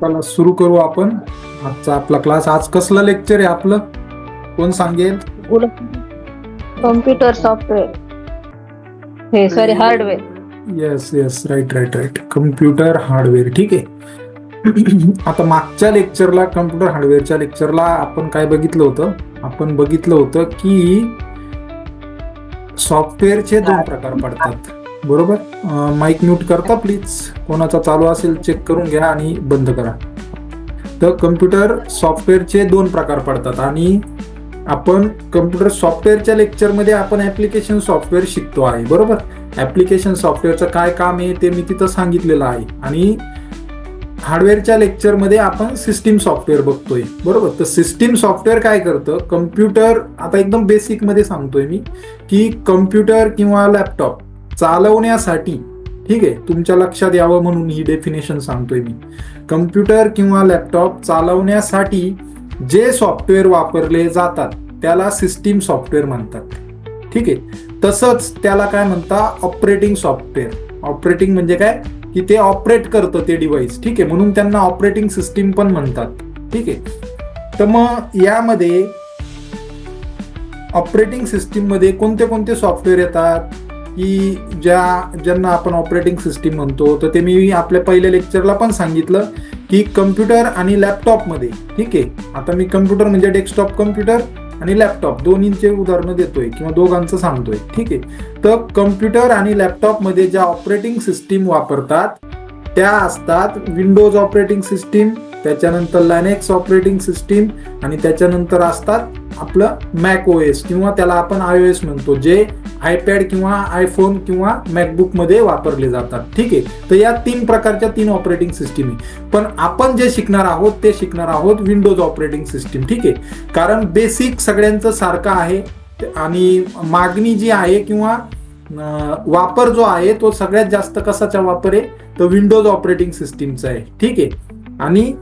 चला सुरू करू आपण. आजचा आपला क्लास आज कसलं लेक्चर आहे आपलं? कोण सांगेल? Computer software. हे sorry hardware yes yes right right right computer hardware ठीक आहे. आता मागच्या लेक्चरला कम्प्युटर हार्डवेअरच्या लेक्चरला आपण काय बघितलं होतं? आपण बघितलं होतं की सॉफ्टवेअरचे दोन प्रकार पडतात. बरोबर? माईक म्यूट करता प्लीज कोणाचा चालू असेल चेक करून घ्या आणि बंद करा. तर कम्प्युटर सॉफ्टवेअरचे दोन प्रकार पडतात आणि आपण कम्प्युटर सॉफ्टवेअरच्या लेक्चरमध्ये आपण ऍप्लिकेशन सॉफ्टवेअर शिकतो आहे बरोबर? ऍप्लिकेशन सॉफ्टवेअरचं काय काम आहे ते मी तिथं सांगितलेलं आहे. आणि हार्डवेअरच्या लेक्चरमध्ये आपण सिस्टीम सॉफ्टवेअर बघतोय बरोबर? तर सिस्टीम सॉफ्टवेअर काय करतं? कम्प्युटर आता एकदम बेसिकमध्ये सांगतोय मी की कम्प्युटर किंवा लॅपटॉप चालवण्यासाठी ठीक आहे तुमच्या लक्षात यावं म्हणून ही डेफिनेशन सांगतोय मी. कम्प्युटर किंवा लॅपटॉप चालवण्यासाठी जे सॉफ्टवेअर वापरले जातात त्याला सिस्टीम सॉफ्टवेअर म्हणतात. ठीक आहे? तसंच त्याला काय म्हणता? ऑपरेटिंग सॉफ्टवेअर ऑपरेटिंग म्हणजे काय? की ते ऑपरेट करतं ते डिव्हाइस ठीक आहे? म्हणून त्यांना ऑपरेटिंग सिस्टीम पण म्हणतात. ठीक आहे? तर मग यामध्ये ऑपरेटिंग सिस्टीममध्ये कोणते कोणते सॉफ्टवेअर येतात? की ज्या ज्यांना आपण ऑपरेटिंग सिस्टीम म्हणतो तर ते मी आपल्या पहिल्या लेक्चरला पण सांगितलं की कम्प्युटर आणि लॅपटॉपमध्ये ठीक आहे? आता मी कम्प्युटर म्हणजे डेस्कटॉप कम्प्युटर आणि लॅपटॉप दोन्हींचे उदाहरणं देतोय किंवा दोघांचं सांगतोय ठीक आहे? तर कम्प्युटर आणि लॅपटॉपमध्ये ज्या ऑपरेटिंग सिस्टीम वापरतात त्या असतात विंडोज ऑपरेटिंग सिस्टीम त्याच्यानंतर लॅनेक्स ऑपरेटिंग सिस्टीम आणि त्याच्यानंतर असतात आपलं मॅक ओ एस किंवा त्याला आपण आय ओ एस म्हणतो जे आयपॅड किंवा आयफोन किंवा मॅकबुकमध्ये वापरले जातात. ठीक आहे? तर या तीन प्रकारच्या तीन ऑपरेटिंग सिस्टीम आहे. पण आपण जे शिकणार आहोत ते शिकणार आहोत विंडोज ऑपरेटिंग सिस्टीम ठीक आहे? कारण बेसिक सगळ्यांचं सारखं आहे आणि मागणी जी आहे किंवा वापर जो आहे तो सगळ्यात जास्त कसाचा वापर आहे? तर विंडोज ऑपरेटिंग सिस्टीमचा आहे. ठीक आहे? आणि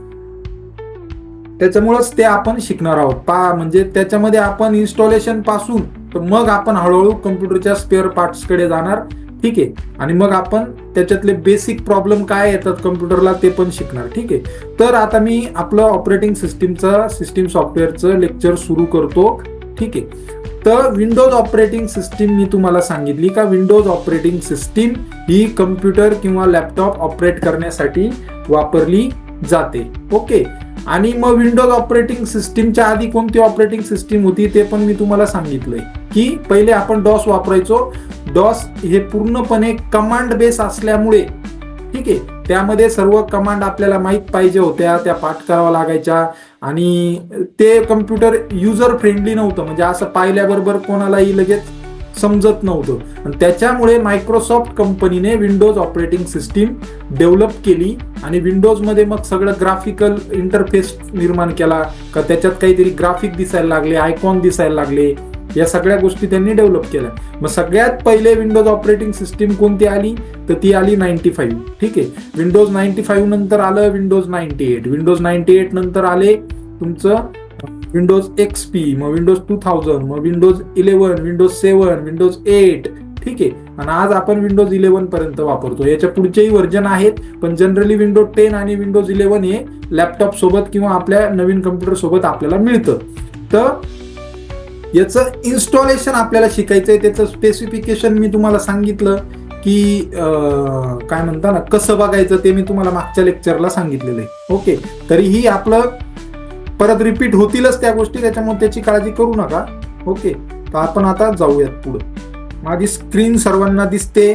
त्याच्यामुळेच ते आपण शिकणार आहोत. पा म्हणजे त्याच्यामध्ये आपण इन्स्टॉलेशनपासून तर मग आपण हळूहळू कम्प्युटरच्या स्पेअर पार्ट्सकडे जाणार. ठीक आहे? आणि मग आपण त्याच्यातले बेसिक प्रॉब्लेम काय येतात कम्प्युटरला ते पण शिकणार. ठीक आहे? तर आता मी आपलं ऑपरेटिंग सिस्टीमचं सिस्टीम सॉफ्टवेअरचं लेक्चर सुरू करतो. ठीक आहे? तर विंडोज ऑपरेटिंग सिस्टीम मी तुम्हाला सांगितली का? विंडोज ऑपरेटिंग सिस्टीम ही कम्प्युटर किंवा लॅपटॉप ऑपरेट करण्यासाठी वापरली जाते. ओके? आणि मग विंडोज ऑपरेटिंग सिस्टीमच्या आधी कोणती ऑपरेटिंग सिस्टीम होती ते पण मी तुम्हाला सांगितलंय. की पहिले आपण डॉस वापरायचो. डॉस हे पूर्णपणे कमांड बेस असल्यामुळे ठीक आहे त्यामध्ये सर्व कमांड आपल्याला माहीत पाहिजे होत्या त्या पाठ कराव्या लागायच्या. आणि ते कम्प्युटर युजर फ्रेंडली नव्हतं. म्हणजे असं पाहिल्याबरोबर कोणालाही लगेच समजत नव्हतं. आणि त्याच्यामुळे मायक्रोसॉफ्ट कंपनीने विंडोज ऑपरेटिंग सिस्टीम डेव्हलप केली आणि विंडोजमध्ये मग सगळं ग्राफिकल इंटरफेस निर्माण केला. का त्याच्यात काहीतरी ग्राफिक दिसायला लागले आयकॉन दिसायला लागले. या सगळ्या गोष्टी त्यांनी डेव्हलप केल्या. मग सगळ्यात पहिले विंडोज ऑपरेटिंग सिस्टीम कोणती आली? तर ती आली नाईन्टी फाईव्ह ठीक आहे? विंडोज नाईन्टी फाईव्ह नंतर आलं Windows ninety eight Windows ninety eight नंतर आले तुमचं विंडोज एक्स पी मग विंडोज टू थाउजंड मग Windows eleven Windows seven Windows eight ठीक आहे. आणि आज आपण विंडोज इलेव्हन पर्यंत वापरतो. याच्या पुढचेही व्हर्जन आहेत पण जनरली विंडोज टेन आणि विंडोज इलेव्हन हे लॅपटॉप सोबत किंवा आपल्या नवीन कम्प्युटर सोबत आपल्याला मिळतं. तर याचं इन्स्टॉलेशन आपल्याला शिकायचं आहे त्याचं स्पेसिफिकेशन मी तुम्हाला सांगितलं की काय म्हणता ना कसं बघायचं ते मी तुम्हाला मागच्या लेक्चरला सांगितलेलं आहे. ओके तरीही आपलं परत रिपीट होतीलच त्या गोष्टी त्याच्यामुळे त्याची काळजी करू नका. ओके तर आपण आता जाऊयात पुढे. माझी स्क्रीन सर्वांना दिसते.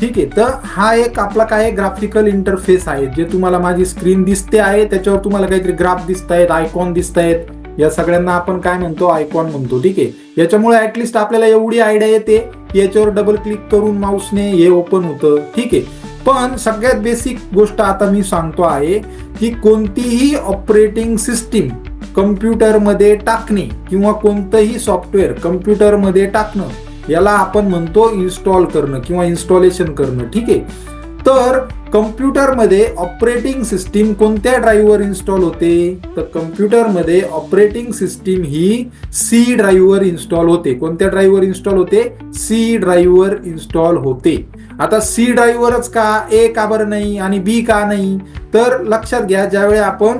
ठीक आहे. तर हा एक आपला काय ग्राफिकल इंटरफेस आहे जे तुम्हाला माझी स्क्रीन दिसते आहे त्याच्यावर तुम्हाला काहीतरी ग्राफ दिसत आहेत आयकॉन दिसत आहेत. या सगळ्यांना आपण काय म्हणतो? आयकॉन म्हणतो. ठीक आहे. याच्यामुळे ऍटलिस्ट आपल्याला एवढी आयडिया येते की याच्यावर डबल क्लिक करून माऊसने हे ओपन होतं. ठीक आहे. पण सगळ्यात बेसिक गोष्ट आता मी सांगतो आहे की कोणतीही ऑपरेटिंग सिस्टीम कम्प्युटरमध्ये टाकणे किंवा कोणतंही सॉफ्टवेअर कम्प्युटरमध्ये टाकणं याला आपण म्हणतो इन्स्टॉल करणं किंवा इन्स्टॉलेशन करणं ठीक आहे? तर कम्प्युटरमध्ये ऑपरेटिंग सिस्टीम कोणत्या ड्राईव्हवर इन्स्टॉल होते? तर कम्प्युटरमध्ये ऑपरेटिंग सिस्टीम ही सी ड्राईव्हवर इन्स्टॉल होते. कोणत्या ड्राईव्हवर इन्स्टॉल होते? सी ड्राईव्हवर इन्स्टॉल होते. आता सी ड्राईव्हवरच का ए का बरं नाही आणि बी का नाही? तर लक्षात घ्या ज्यावेळी आपण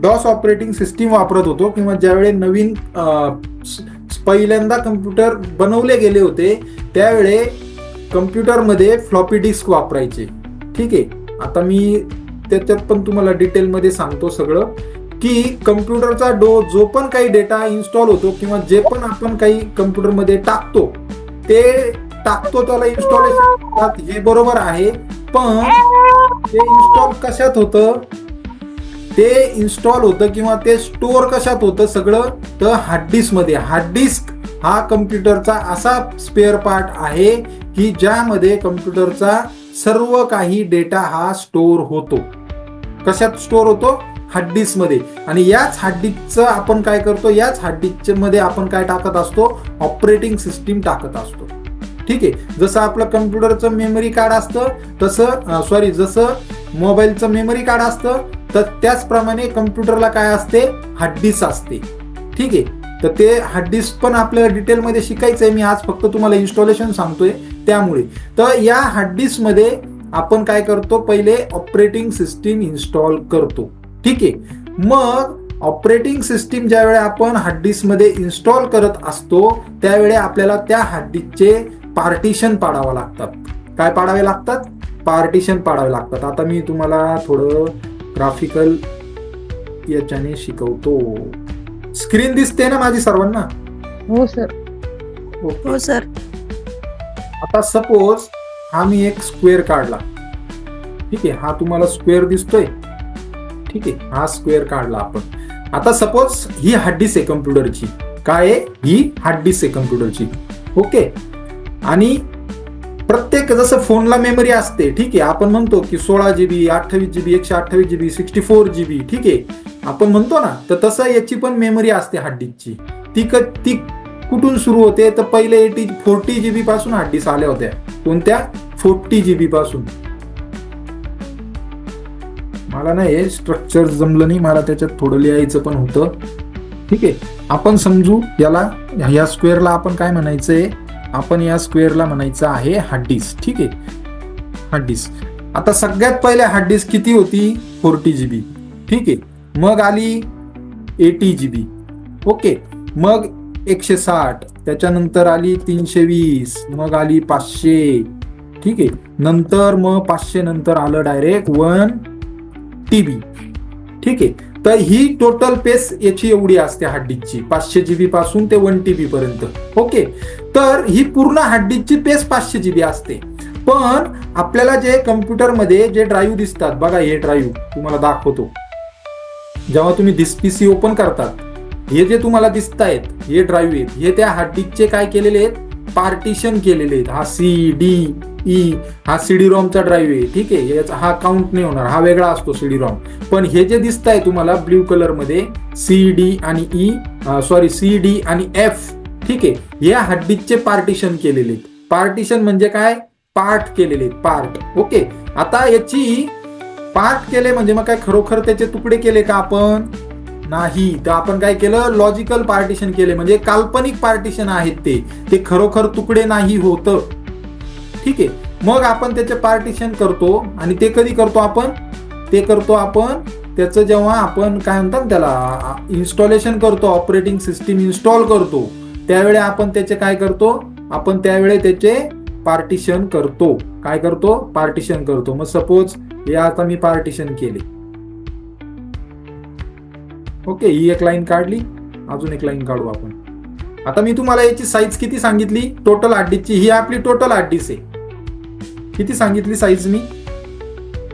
डॉस ऑपरेटिंग सिस्टीम वापरत होतो किंवा ज्यावेळी नवीन पहिल्यांदा कम्प्युटर बनवले गेले होते त्यावेळे कम्प्युटरमध्ये फ्लॉपी डिस्क वापरायचे. ठीक आहे? आता मी त्याच्यात पण तुम्हाला डिटेलमध्ये सांगतो सगळं की कम्प्युटरचा डो जो पण काही डेटा इन्स्टॉल होतो किंवा जे पण आपण काही कम्प्युटरमध्ये टाकतो ते टाकतो त्याला इन्स्टॉलेशन हे बरोबर आहे. पण ते इन्स्टॉल कशात होतं? ते इन्स्टॉल होतं किंवा ते स्टोअर कशात होतं सगळं? तर हार्ड डिस्कमध्ये. हार्ड डिस्क हा कम्प्युटरचा असा स्पेअर पार्ट आहे की ज्यामध्ये कम्प्युटरचा सर्व काही डेटा हा स्टोअर होतो. कशात स्टोअर होतो? हार्डमध्ये. आणि याच हार्ड डिस्कचं आपण काय करतो? याच हार्डमध्ये आपण काय टाकत असतो? ऑपरेटिंग सिस्टीम टाकत असतो. ठीक आहे. जसं आपलं कम्प्युटरचं मेमरी कार्ड असतं तसं सॉरी जसं मोबाईलचं मेमरी कार्ड असतं तर त्याचप्रमाणे कम्प्युटरला काय असते? हार्डडिस्क असते. ठीक आहे. तर ते हार्डडिस्क पण आपल्याला डिटेलमध्ये शिकायचं आहे. मी आज फक्त तुम्हाला इन्स्टॉलेशन सांगतोय त्यामुळे. तर या हार्डडिस्कमध्ये आपण काय करतो? पहिले ऑपरेटिंग सिस्टीम इन्स्टॉल करतो. ठीक आहे. मग ऑपरेटिंग सिस्टीम ज्यावेळी आपण हार्डडिस्कमध्ये इन्स्टॉल करत असतो त्यावेळी आपल्याला त्या हार्डडिस्कचे पार्टिशन पाडावं लागतात. काय पाडावे लागतात? पार्टिशन पाडावे लागतात. आता मी तुम्हाला थोडं ग्राफिकल याच्याने शिकवतो. स्क्रीन दिसते ना माझी सर्वांना? हो सर ओके हो सर आता सपोज हा मी एक स्क्वेअर काढला. ठीक आहे हा तुम्हाला स्क्वेअर दिसतोय. ठीक आहे हा स्क्वेअर काढला आपण. आता सपोज ही हार्ड आहे कम्प्युटरची काय आहे? ही हार्ड आहे कम्प्युटरची ओके आणि प्रत्येक जसं फोनला मेमरी असते ठीक आहे आपण म्हणतो की सोळा जीबी अठ्ठावीस जीबी एकशे अठ्ठावीस जीबी सिक्स्टी फोर जीबी ठीक आहे. आपण म्हणतो ना तर तसं याची पण मेमरी असते हार्ड डिस्कची ती क ती कुठून सुरू होते? तर पहिले एटी फोर्टी जीबी पासून हार्ड डिस्क आल्या होत्या. कोणत्या? फोर्टी जीबी पासून. मला ना हे स्ट्रक्चर जमलं नाही मला त्याच्यात थोडं लिहायचं पण होतं. ठीक आहे. आपण समजू याला या स्क्वेअरला आपण काय म्हणायचंय? आपण या स्क्वेअरला म्हणायचं आहे हार्ड डिस्क ठीक आहे? हार्ड डिस्क आता सगळ्यात पहिले हार्ड डिस्क किती होती? फोर्टी जी बी ठीक आहे? मग आली एटी जी बी ओके. मग एकशे साठ. त्याच्यानंतर आली तीनशे वीस. मग आली पाचशे. ठीक आहे? नंतर मग पाचशे नंतर आलं डायरेक्ट वन टी बी ठीक आहे? तर ही टोटल पेस याची एवढी असते हार्डडिस्कची पाचशे जीबी पासून ते वन टीबी पर्यंत. ओके तर ही पूर्ण हार्डडिस्कची पेस पाचशे जीबी असते. पण आपल्याला जे कम्प्युटरमध्ये जे ड्राईव्ह दिसतात बघा हे ड्राईव्ह तुम्हाला दाखवतो. जेव्हा तुम्ही दिस ओपन करतात हे जे तुम्हाला दिसत आहेत हे ड्राईव्ह आहेत हे त्या हार्डडिस्कचे काय केलेले आहेत? पार्टिशन केलेले आहेत. हा सी डी ई हा सीडी रॉमचा ड्राईव्ह आहे. ठीक आहे? याचा हा काउंट नाही होणार. हा वेगळा असतो सीडी रॉम पण हे जे दिसत आहे तुम्हाला ब्ल्यू कलरमध्ये सी डी आणि ई सॉरी सी डी आणि एफ ठीक आहे? या हड्डीचे पार्टिशन केलेले आहेत. पार्टिशन म्हणजे काय? पार्ट केलेले आहेत. Part okay? आता याची पार्ट केले म्हणजे मग काय खरोखर त्याचे तुकडे केले का आपण? नाही. तर आपण काय केलं? लॉजिकल पार्टिशन केले. म्हणजे काल्पनिक पार्टिशन आहेत ते. ते खरोखर तुकडे नाही होत. ठीक आहे? मग आपण त्याचे पार्टिशन करतो आणि ते कधी करतो आपण? ते करतो आपण त्याचं जेव्हा आपण काय म्हणतात त्याला इन्स्टॉलेशन करतो ऑपरेटिंग सिस्टीम इन्स्टॉल करतो त्यावेळी आपण त्याचे काय करतो? आपण त्यावेळी त्याचे पार्टिशन करतो. काय करतो? पार्टिशन करतो. मग सपोज हे आता मी पार्टिशन केले. ओके ही एक लाईन काढली. अजून एक लाईन काढू आपण. आता मी तुम्हाला याची साईज किती सांगितली? टोटल आठडीची ही आपली टोटल आठडीस आहे. किती सांगितली साईज मी?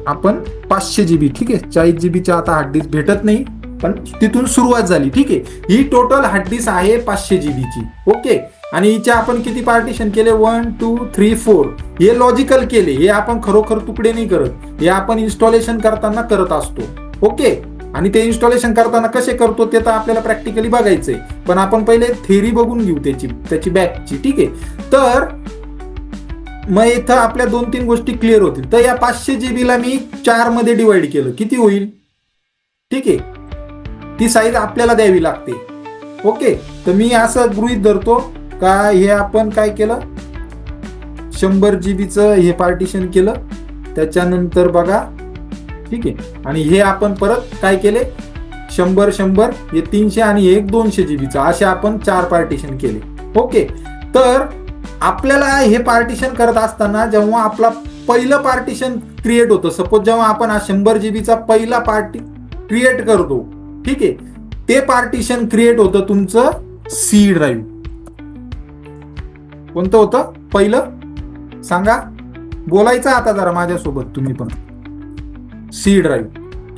आपण पाचशे जीबी ठीक आहे? चाळीस जीबीच्या आता हार्डडिस्क भेटत नाही पण तिथून सुरुवात झाली ठीक आहे? ही टोटल हार्डडिस्क आहे पाचशे जीबीची ओके? आणि हिचे आपण किती पार्टिशन केले? वन टू थ्री फोर हे लॉजिकल केले. हे आपण खरोखर तुकडे नाही करत. हे आपण इन्स्टॉलेशन करताना करत असतो ओके? आणि ते इन्स्टॉलेशन करताना कसे करतो ते तर आपल्याला प्रॅक्टिकली बघायचंय. पण आपण पहिले थेरी बघून घेऊ त्याची त्याची बॅकची ठीक आहे? तर मग इथं आपल्या दोन तीन गोष्टी क्लिअर होतील. तर या पाचशे जी बीला मी चारमध्ये डिवाइड केलं. किती होईल? ठीक आहे? ती साईज आपल्याला द्यावी लागते. ओके? तर मी असं गृहित धरतो का हे आपण काय केलं? शंभर जी बीचं हे पार्टिशन केलं. त्याच्यानंतर बघा ठीक आहे? आणि हे आपण परत काय केले? शंभर शंभर हे तीनशे आणि एक दोनशे जीबीचं असे आपण चार पार्टिशन केले. ओके? तर आपल्याला हे पार्टिशन करत असताना जेव्हा आपला पहिलं पार्टिशन क्रिएट होतं सपोज जेव्हा आपण हा शंभर जीबीचा पहिला पार्टी क्रिएट करतो ठीक आहे? ते पार्टिशन क्रिएट होतं तुमचं सी ड्राईव्ह कोणतं होतं? पहिलं? सांगा. बोलायचं आता जरा माझ्यासोबत तुम्ही पण. सी ड्राईव्ह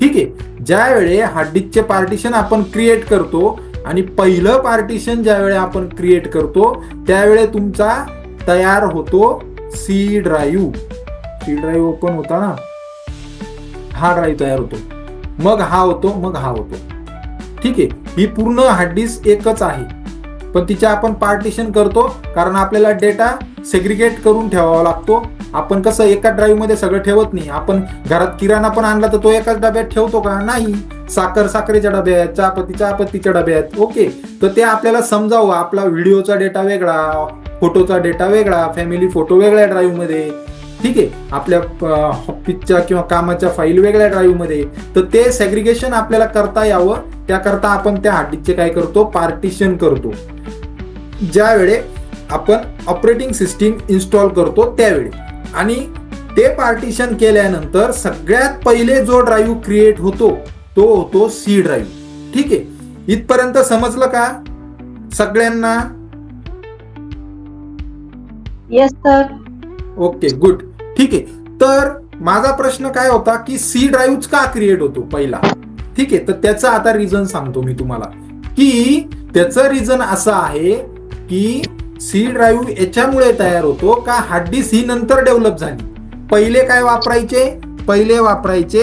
ठीक आहे? ज्यावेळे हार्ड डिस्कचे पार्टिशन आपण क्रिएट करतो आणि पहिलं पार्टिशन ज्यावेळे आपण क्रिएट करतो त्यावेळे तुमचा तयार होतो C drive C drive open होता ना? हा ड्राईव्ह तयार होतो. मग हा होतो मग हा होतो. ठीक आहे? ही पूर्ण हार्ड डिस्क एकच आहे. पण तिचे आपण पार्टिशन करतो कारण आपल्याला डेटा सेग्रिगेट करून ठेवावा लागतो. आपण कसं एका ड्राईव्हमध्ये सगळं ठेवत नाही. आपण घरात किराणा पण आणला तर तो एकाच डब्यात ठेवतो का? नाही. साखर साखरेच्या डब्यात चहापत्ती चहापत्तीच्या डब्यात. ओके. तर ते आपल्याला समजावं. आपला व्हिडिओचा डेटा वेगळा फोटोचा डेटा वेगळा फॅमिली फोटो वेगळ्या ड्राईव्हमध्ये. ठीक आहे. आपल्या ऑफिसच्या किंवा कामाच्या फाईल वेगळ्या ड्राईव्हमध्ये. तर ते सेग्रिगेशन आपल्याला करता यावं. त्याकरता आपण त्या हार्डडिस्कचे काय करतो पार्टिशन करतो. ज्यावेळे आपण ऑपरेटिंग सिस्टीम इन्स्टॉल करतो त्यावेळी. आणि ते पार्टिशन केल्यानंतर सगळ्यात पहिले जो ड्राईव्ह क्रिएट होतो तो होतो सी ड्राईव्ह ठीक आहे? इथपर्यंत समजलं का? सगळ्यांना? येस सर ओके गुड ठीक आहे. तर माझा प्रश्न काय होता की सी ड्राईव्ह का क्रिएट होतो पहिला? ठीक आहे तर त्याचं आता रिझन सांगतो मी तुम्हाला. की त्याचं रिझन असं आहे की सी ड्राईव्ह याच्यामुळे तयार होतो का हार्ड डिस्क ही नंतर डेव्हलप झाली? पहिले काय वापरायचे? पहिले वापरायचे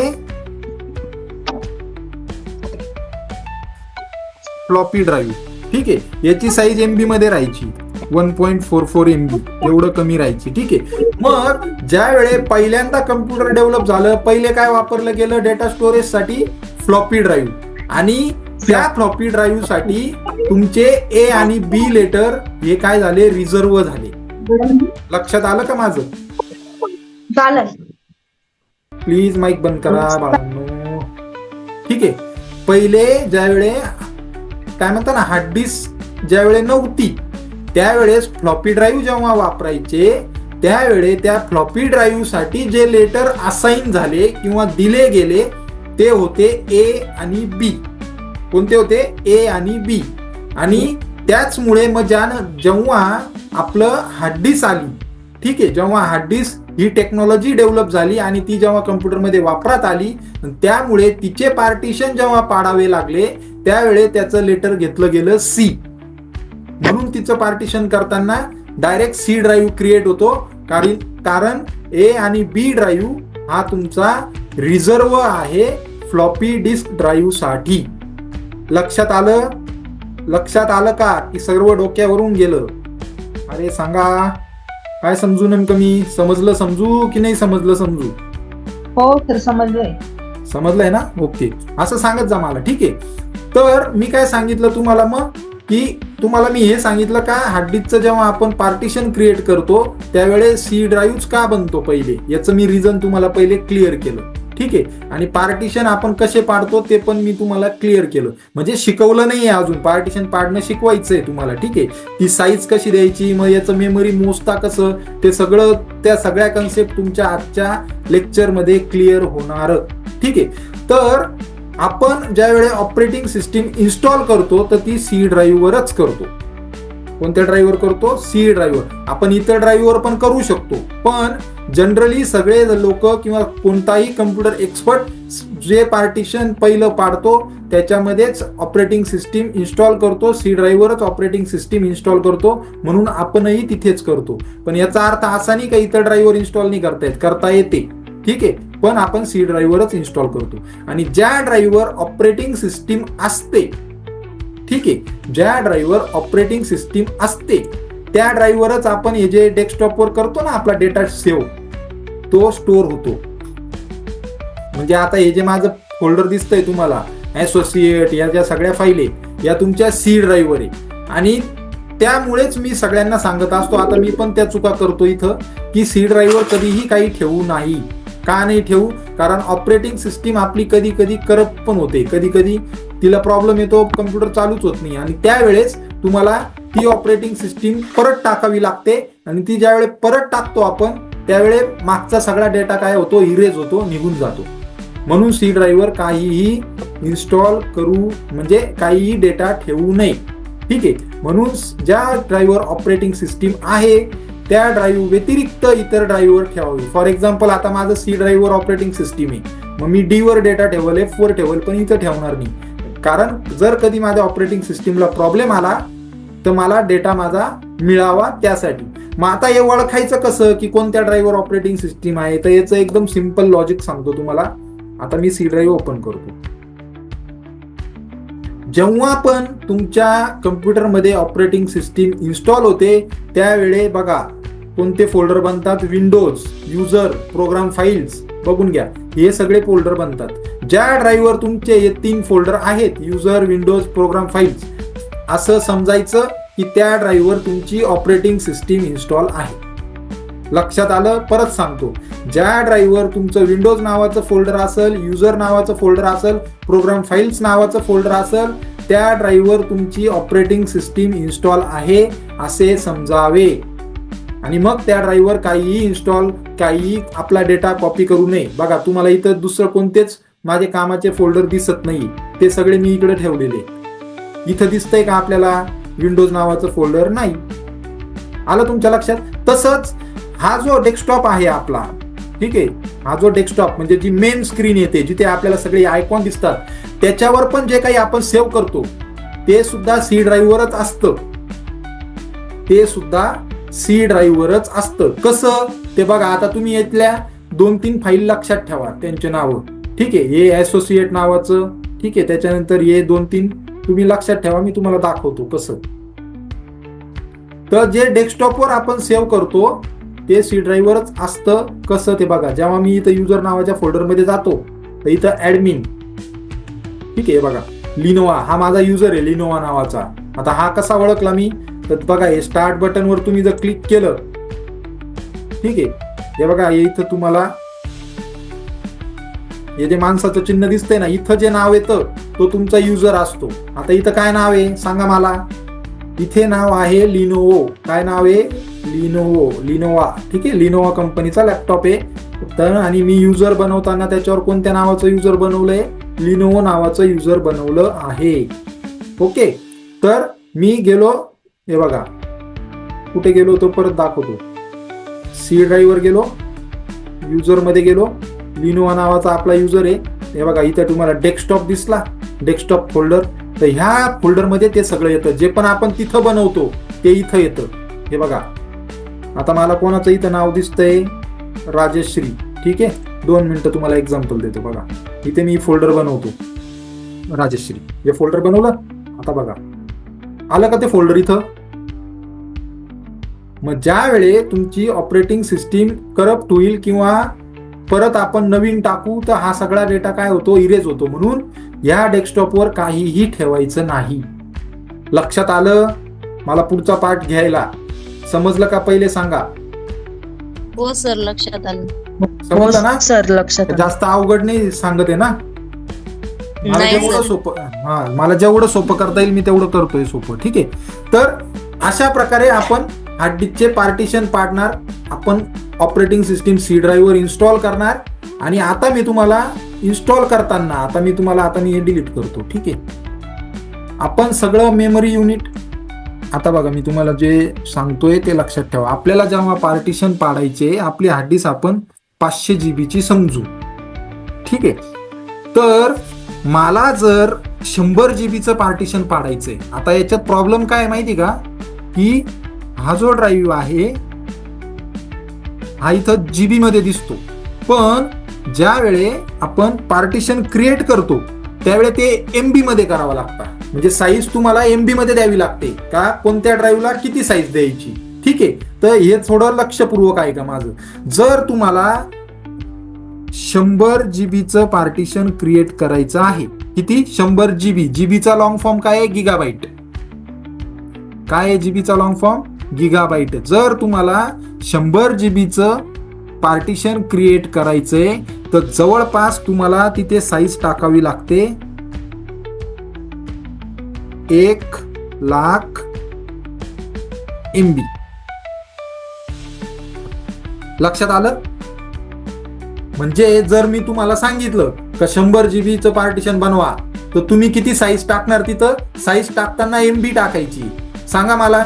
फ्लॉपी ड्राईव्ह. ठीक आहे? याची साईज एमबी मध्ये राहायची. One point four four MB एवढं कमी राहायची. ठीक आहे? मग ज्या वेळे पहिल्यांदा कम्प्युटर डेव्हलप झालं पहिले काय वापरलं गेलं? डेटा स्टोरेजसाठी फ्लॉपी ड्राईव्ह. आणि त्या फ्लॉपी ड्राईव्हसाठी तुमचे ए आणि बी लेटर हे काय झाले? रिझर्व झाले. लक्षात आलं का माझं? प्लीज माईक बंद करा बाळांनो. ठीक आहे. पहिले ज्यावेळे काय म्हणता ना हार्ड डिस्क ज्यावेळे नव्हती त्यावेळेस फ्लॉपी ड्राईव्ह जेव्हा वापरायचे त्यावेळे त्या फ्लॉपी ड्राईव्हसाठी जे लेटर असाइन झाले किंवा दिले गेले ते होते ए आणि बी कोणते होते? ए आणि बी आणि त्याचमुळे मग ज्या जेव्हा आपलं हार्डडिस्क आली ठीक आहे जेव्हा हार्डडिस्क ही टेक्नॉलॉजी डेव्हलप झाली आणि ती जेव्हा कम्प्युटरमध्ये वापरात आली त्यामुळे तिचे पार्टिशन जेव्हा पाडावे लागले त्यावेळे त्याचं लेटर घेतलं गेलं सी म्हणून तिचं पार्टिशन करताना डायरेक्ट सी ड्राईव्ह क्रिएट होतो कारण कारण ए आणि बी ड्राईव्ह हा तुमचा रिझर्व आहे फ्लॉपी डिस्क ड्राईव्हसाठी. लक्षात आलं? लक्षात आलं का की सर्व डोक्यावरून गेलं? अरे सांगा काय समजू नेमकं मी? समजलं समजू की नाही समजलं समजू? हो तर समजलंय. समजलंय ना? ओके. असं सांगत जा मला ठीक आहे? तर मी काय सांगितलं तुम्हाला मग? की तुम्हाला मी हे सांगितलं का? हार्ड डिस्कचं जेव्हा आपण पार्टिशन क्रिएट करतो त्यावेळे सी ड्राईव्ह का बनतो पहिले? याचं मी रिझन तुम्हाला पहिले क्लिअर केलं. ठीक आहे? आणि पार्टिशन आपण कसे पाडतो ते पण मी तुम्हाला क्लिअर केलं. म्हणजे शिकवलं नाहीये अजून. पार्टिशन पाडणं शिकवायचं आहे तुम्हाला ठीक आहे? ती साईज कशी द्यायची मग याचं मेमरी मोजता कसं? ते सगळं त्या सगळ्या कन्सेप्ट तुमच्या आजच्या लेक्चरमध्ये क्लिअर होणार. ठीक आहे? तर आपण ज्यावेळी ऑपरेटिंग सिस्टीम इन्स्टॉल करतो तर ती सी ड्राईव्हवरच करतो. कोणत्या ड्राईव्हवर करतो? सी ड्राईव्हवर आपण इतर ड्राईव्हवर पण करू शकतो. पण जनरली सगळे लोक किंवा कोणताही कम्प्युटर एक्सपर्ट जे पार्टिशन पहिलं पाडतो त्याच्यामध्येच ऑपरेटिंग सिस्टीम इन्स्टॉल करतो सी ड्राईव्हवरच ऑपरेटिंग सिस्टीम इन्स्टॉल करतो म्हणून आपणही तिथेच करतो. पण याचा अर्थ असा नाही का इतर ड्राईव्हवर इन्स्टॉल नाही करता येत करता येते. ठीक आहे? पण आपण सी ड्राईव्हवरच इन्स्टॉल करतो. आणि ज्या ड्राईव्हवर ऑपरेटिंग सिस्टीम असते ठीक आहे. ज्या ड्राईव्हवर ऑपरेटिंग सिस्टीम असते त्या ड्राईव्हवरच आपण हे जे डेस्कटॉपवर करतो ना आपला डेटा सेव्ह तो स्टोअर होतो. म्हणजे आता हे जे माझं फोल्डर दिसतंय तुम्हाला असोसिएट या ज्या सगळ्या फाईले या तुमच्या सी ड्राईव्हवर आहे. आणि त्यामुळेच मी सगळ्यांना सांगत असतो आता मी पण त्या चुका करतो इथं की सी ड्राईव्हवर कधीही काही ठेवू नाही. का नाही ठेवू? कारण ऑपरेटिंग सिस्टीम आपली कधी कधी करप्ट पण होते. कधी कधी तिला प्रॉब्लेम येतो कम्प्युटर चालूच होत नाही. आणि त्यावेळेस तुम्हाला ती ऑपरेटिंग सिस्टीम परत टाकावी लागते. आणि ती ज्यावेळेस परत टाकतो आपण त्यावेळे मागचा सगळा डेटा काय होतो? इरेज होतो निघून जातो. म्हणून सी ड्राईव्हवर काहीही इन्स्टॉल करू म्हणजे काहीही डेटा ठेवू नये. ठीक आहे? म्हणून ज्या ड्राईव्हवर ऑपरेटिंग सिस्टीम आहे त्या ड्राईव्ह व्यतिरिक्त इतर ड्राईव्हवर ठेवावी. फॉर एक्झाम्पल आता माझं सी ड्राईव्हवर ऑपरेटिंग सिस्टीम आहे. मग मी डी वर डेटा ठेवल एफ वर ठेवल पण इथं ठेवणार नाही. कारण जर कधी माझ्या ऑपरेटिंग सिस्टीमला प्रॉब्लेम आला तर मला डेटा माझा मिळावा त्यासाठी. मग आता हे ओळखायचं कसं? की कोणत्या ड्राईव्हवर ऑपरेटिंग सिस्टीम आहे? तर याचं एकदम सिंपल लॉजिक सांगतो तुम्हाला. आता मी सी ड्राईव्ह ओपन करतो. जेव्हा पण तुमच्या कम्प्युटरमध्ये ऑपरेटिंग सिस्टीम इन्स्टॉल होते त्यावेळे बघा कोणते फोल्डर बनतात? विंडोज युजर प्रोग्राम फाईल्स बघून घ्या. हे सगळे फोल्डर बनतात. ज्या ड्राईव्हवर तुमचे हे तीन फोल्डर आहेत युजर विंडोज प्रोग्राम फाईल्स असं समजायचं की त्या ड्राईव्हवर तुमची ऑपरेटिंग सिस्टीम इन्स्टॉल आहे. लक्षात आलं परत सांगतो. ज्या ड्राईव्हवर तुमचं विंडोज नावाचं फोल्डर असेल युजर नावाचं फोल्डर असेल प्रोग्राम फाईल्स नावाचं फोल्डर असेल त्या ड्राईव्हवर तुमची ऑपरेटिंग सिस्टीम इन्स्टॉल आहे असे समजावे. आणि मग त्या ड्राईव्हवर काहीही इन्स्टॉल काहीही आपला डेटा कॉपी करू नये. बघा तुम्हाला इथं दुसरं कोणतेच माझे कामाचे फोल्डर दिसत नाही. ते सगळे मी इकडे ठेवलेले. इथं दिसतंय का आपल्याला विंडोज नावाचं फोल्डर नाही? आलं तुमच्या लक्षात? तसंच हा जो डेस्कटॉप आहे आपला ठीक आहे? हा जो डेस्कटॉप म्हणजे जी मेन स्क्रीन येते जिथे आपल्याला सगळे आयकॉन दिसतात त्याच्यावर पण जे काही आपण सेव्ह करतो ते सुद्धा सी ड्राईव्हवरच असतं. ते सुद्धा सी ड्राईव्हवरच असतं. कसं? ते बघा आता तुम्ही यातल्या दोन तीन फाईल लक्षात ठेवा त्यांचे नावं. ठीक आहे? हे असोसिएट नावाचं ठीक आहे? त्याच्यानंतर हे दोन तीन तुम्ही लक्षात ठेवा मी तुम्हाला दाखवतो कसं. तर जे डेस्कटॉपवर आपण सेव्ह करतो ते सी ड्राईव्हवरच असतं कसं ते बघा. जेव्हा मी इथं युजर नावाच्या फोल्डरमध्ये जातो तर इथं ऍडमिन ठीक आहे बघा. लिनोवा हा माझा युजर आहे लिनोवा नावाचा. आता हा कसा ओळखला मी? तर बघा हे स्टार्ट बटनवर तुम्ही जर क्लिक केलं ठीक आहे. हे बघा हे इथं तुम्हाला हे जे माणसाचं चिन्ह दिसतंय ना इथं जे नाव येतं तो तुमचा युजर असतो. आता इथं काय नाव आहे? सांगा मला. इथे नाव आहे लिनोवो काय नाव आहे? लिनोवो लिनोवा ठीक आहे लिनोवा कंपनीचा लॅपटॉप आहे. तर आणि मी युजर बनवताना त्याच्यावर कोणत्या नावाचं युजर बनवलंय? लिनोवो नावाचं युजर बनवलं आहे. ओके तर मी गेलो हे बघा. कुठे गेलो तो परत दाखवतो. सी ड्राईव्हवर गेलो. युजरमध्ये गेलो. लिनोवा नावाचा आपला युजर आहे. हे बघा इथं तुम्हाला डेस्कटॉप दिसला. डेस्कटॉप फोल्डर तर ह्या फोल्डरमध्ये ते सगळं येतं. जे पण आपण तिथं बनवतो ते इथं येतं. हे बघा. आता मला कोणाचं इथं नाव दिसतंय? राजश्री. ठीक आहे? दोन मिनटं तुम्हाला एक्झाम्पल देतो बघा. इथे मी फोल्डर बनवतो. राजश्री. हे फोल्डर बनवलं? आता बघा. आलं का ते फोल्डर इथं? मग ज्या वेळे तुमची ऑपरेटिंग सिस्टीम करप्ट होईल किंवा परत आपण नवीन टाकू तर हा सगळा डेटा काय होतो? इरेज होतो. म्हणून या डेस्कटॉपवर काहीही ठेवायचं नाही. लक्षात आलं? मला पुढचा पार्ट घ्यायला. समजलं का पहिले सांगा? हो सर लक्षात आलं. समजलं ना? सर लक्षात आलं. जास्त अवघड नाही सांगत आहे ना? मला नाही जेवढं सर. सोपं हा मला जेवढं सोपं करता येईल मी तेवढं करतोय सोपं ठीक आहे? तर अशा प्रकारे आपण हार्ड डिस्कचे पार्टिशन पाडणार आपण ऑपरेटिंग सिस्टीम सी ड्राईव्हवर इन्स्टॉल करणार आणि आता मी तुम्हाला इन्स्टॉल करताना आता मी तुम्हाला आता मी हे डिलीट करतो ठीक आहे? आपण सगळं मेमरी युनिट आता बघा मी तुम्हाला जे सांगतोय ते लक्षात ठेवा. आपल्याला जेव्हा पार्टिशन पाडायचे आपली हार्ड डिस्क आपण पाचशे जीबीची समजू. ठीक आहे? तर मला जर शंभर जीबीचं पार्टिशन पाडायचंय आता याच्यात प्रॉब्लेम काय आहे माहिती का? की हा जो ड्राईव्ह आहे हा इथं जीबी मध्ये दिसतो. पण ज्या वेळे आपण पार्टिशन क्रिएट करतो त्यावेळे ते एमबी मध्ये करावं लागतं. म्हणजे साईज तुम्हाला एमबी मध्ये द्यावी लागते. का? कोणत्या ड्राईव्हला किती साईज द्यायची? ठीक आहे? तर हे थोडं लक्षपूर्वक आहे का माझं? जर तुम्हाला शंभर जीबीचं पार्टिशन क्रिएट करायचं आहे किती? शंभर जीबी जीबीचा लॉंग फॉर्म काय आहे? गिगाबाईट काय आहे जीबीचा लॉंग फॉर्म गिगाबाईट जर तुम्हाला शंभर जीबीचं पार्टिशन क्रिएट करायचंय तर जवळपास तुम्हाला तिथे साईज टाकावी लागते. एक लाख एम बी लक्षात आलं? म्हणजे जर मी तुम्हाला सांगितलं का शंभर जीबीचं पार्टिशन बनवा तर तुम्ही किती साईज टाकणार तिथं? साईज टाकताना एम बी टाकायची. सांगा मला.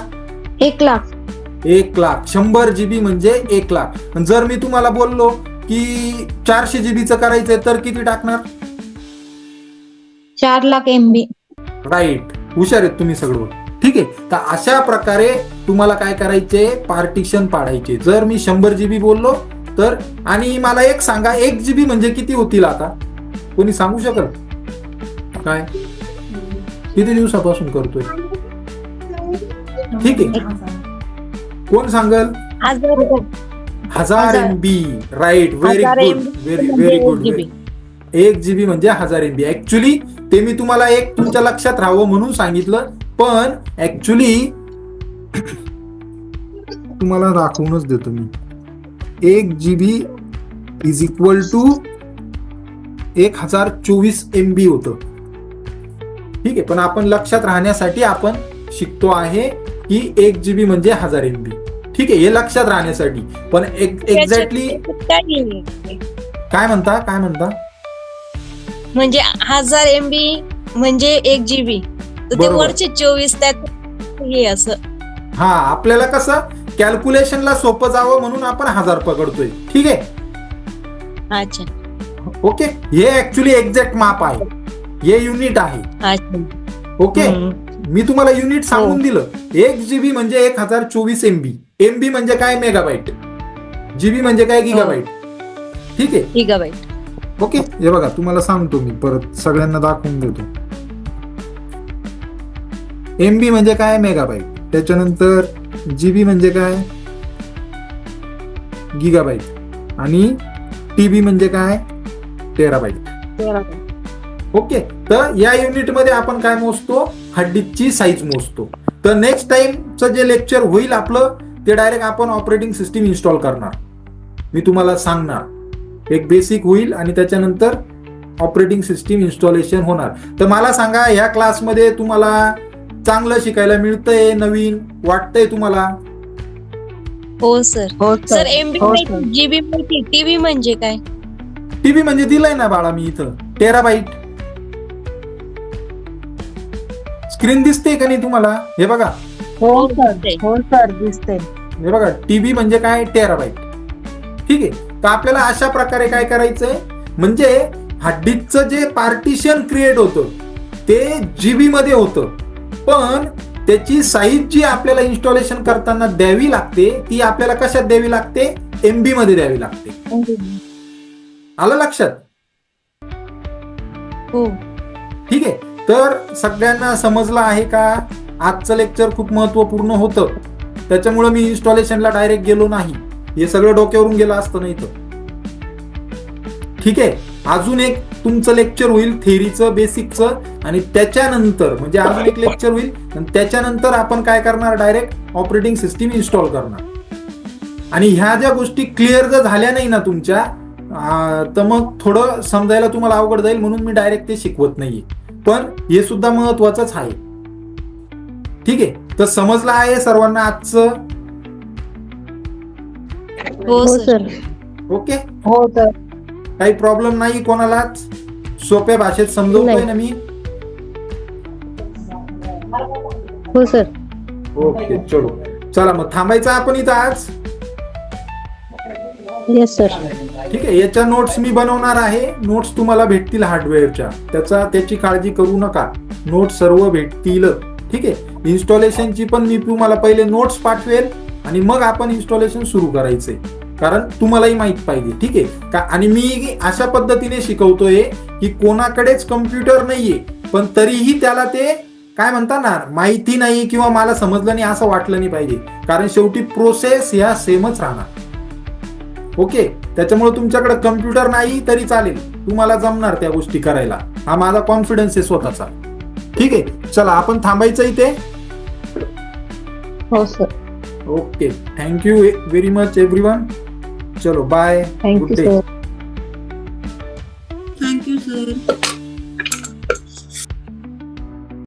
एक लाख. एक लाख. शंभर जीबी म्हणजे एक लाख. जर मी तुम्हाला बोललो की चारशे जीबीचं करायचंय तर किती टाकणार? चार लाख एम बी राईट हुशार आहेत तुम्ही सगळं ठीक आहे? तर अशा प्रकारे तुम्हाला काय करायचे? पार्टिशन पाडायचे. जर मी शंभर जीबी बोललो तर आणि मला एक सांगा एक जीबी म्हणजे किती होतील आता? कोणी सांगू शकल? काय? किती दिवसापासून करतोय? ठीक आहे. कोण सांगल? हजार. M B right very good very very good. एक जीबी म्हणजे हजार एम बी ऍक्च्युली ते मी तुम्हाला एक तुमच्या लक्षात राहावं म्हणून सांगितलं पण ऍक्च्युली तुम्हाला दाखवूनच देतो मी. एक जीबी इज इक्वल टू एक हजार चोवीस एम बी होतं. ठीक आहे पण आपण लक्षात राहण्यासाठी आपण शिकतो आहे की एक जीबी म्हणजे हजार एम बी ठीक आहे हे लक्षात राहण्यासाठी. पण एक्झॅक्टली काय म्हणता काय म्हणता? म्हणजे हजार एम बी म्हणजे एक जीबी ते बरोबर. वरचे चोवीस त्यात हे असं. हा आपल्याला कसं कॅल्क्युलेशनला सोपं जावं म्हणून आपण हजार पकडतोय. ठीक आहे? अच्छा. ओके? हे ऍक्च्युली एक्झॅक्ट माप आहे. हे युनिट आहे. अच्छा. ओके? हम्म. मी तुम्हाला युनिट सांगून दिलं. एक जीबी म्हणजे एक हजार चोवीस एमबी एमबी म्हणजे काय मेगाबाईट जीबी म्हणजे काय गिगाबाईट ठीक आहे? गिगाबाईट ओके हे बघा तुम्हाला सांगतो मी परत सगळ्यांना दाखवून देतो. एम बी म्हणजे काय? मेगाबाईट त्याच्यानंतर जीबी म्हणजे काय? गिगाबाईट आणि टीबी म्हणजे काय? टेराबाईट ओके तर या युनिटमध्ये आपण काय मोजतो? हड्डीची साईज मोजतो. तर नेक्स्ट टाइमचं जे लेक्चर होईल आपलं ते डायरेक्ट आपण ऑपरेटिंग सिस्टीम इन्स्टॉल करणार. मी तुम्हाला सांगणार. एक बेसिक होईल आणि त्याच्यानंतर ऑपरेटिंग सिस्टीम इन्स्टॉलेशन होणार. तर मला सांगा ह्या क्लासमध्ये तुम्हाला चांगलं शिकायला मिळतंय नवीन वाटतंय तुम्हाला? हो सर हो सर एमबी. जीबी माहिती टीव्ही म्हणजे काय? टीव्ही म्हणजे दिलंय ना बाळा मी इथं. टेराबाईट स्क्रीन दिसते का नाही तुम्हाला? हे बघा. हो सर हो सर दिसते हे बघा टीबी म्हणजे काय? टेराबाईट ठीक आहे. तर आपल्याला अशा प्रकारे काय करायचंय? म्हणजे हार्डडिस्कचं जे पार्टिशन क्रिएट होतं ते जीबी मध्ये होतं. पण त्याची साईज जी आपल्याला इन्स्टॉलेशन करताना द्यावी लागते ती आपल्याला कशात द्यावी लागते? एमबी मध्ये द्यावी लागते. आलं लक्षात? हो. ठीक आहे. तर सगळ्यांना समजलं आहे का? आजचं लेक्चर खूप महत्त्वपूर्ण होतं. त्याच्यामुळे मी इन्स्टॉलेशनला डायरेक्ट गेलो नाही. हे सगळं डोक्यावरून गेलं असतं नाही तर ठीक आहे? अजून एक तुमचं लेक्चर होईल थेरीचं बेसिकचं आणि त्याच्यानंतर म्हणजे अजून एक लेक्चर होईल आणि त्याच्यानंतर आपण काय करणार? डायरेक्ट ऑपरेटिंग सिस्टीम इन्स्टॉल करणार. आणि ह्या ज्या गोष्टी क्लिअर जर झाल्या नाही ना तुमच्या तर मग थोडं समजायला तुम्हाला अवघड जाईल म्हणून मी डायरेक्ट ते शिकवत नाहीये. पण हे सुद्धा महत्वाचंच आहे. ठीक आहे? तर समजलं आहे सर्वांना आजचं हो हो सर. ओके. हो सर. काही प्रॉब्लेम नाही कोणालाच सोप्या भाषेत समजवतोय. ना मी. हो सर. ओके चलो. चला मग थांबायचं आपण इथं आज? येस सर ठीक आहे याच्या नोट्स मी बनवणार आहे. नोट्स तुम्हाला भेटतील हार्डवेअरच्या त्याचा त्याची काळजी करू नका. नोट्स सर्व भेटतील. ठीक आहे. इन्स्टॉलेशनची पण मी तुम्हाला पहिले नोट्स पाठवेल. आणि मग आपण इन्स्टॉलेशन सुरू करायचंय. कारण तुम्हालाही माहीत पाहिजे ठीक आहे? का आणि मी अशा पद्धतीने शिकवतोय की कोणाकडेच कम्प्युटर नाहीये पण तरीही त्याला ते काय म्हणता ना माहिती नाही किंवा मला समजलं नाही असं वाटलं नाही पाहिजे. कारण शेवटी प्रोसेस ह्या सेमच राहणार. ओके? त्याच्यामुळे तुमच्याकडे कम्प्युटर नाही तरी चालेल. तुम्हाला जमणार त्या गोष्टी करायला. हा माझा कॉन्फिडन्स आहे स्वतःचा. ठीक आहे? चला आपण थांबायचं इथे. हो sir. Okay thank you very much everyone चलो bye thank you. Sir thank you sir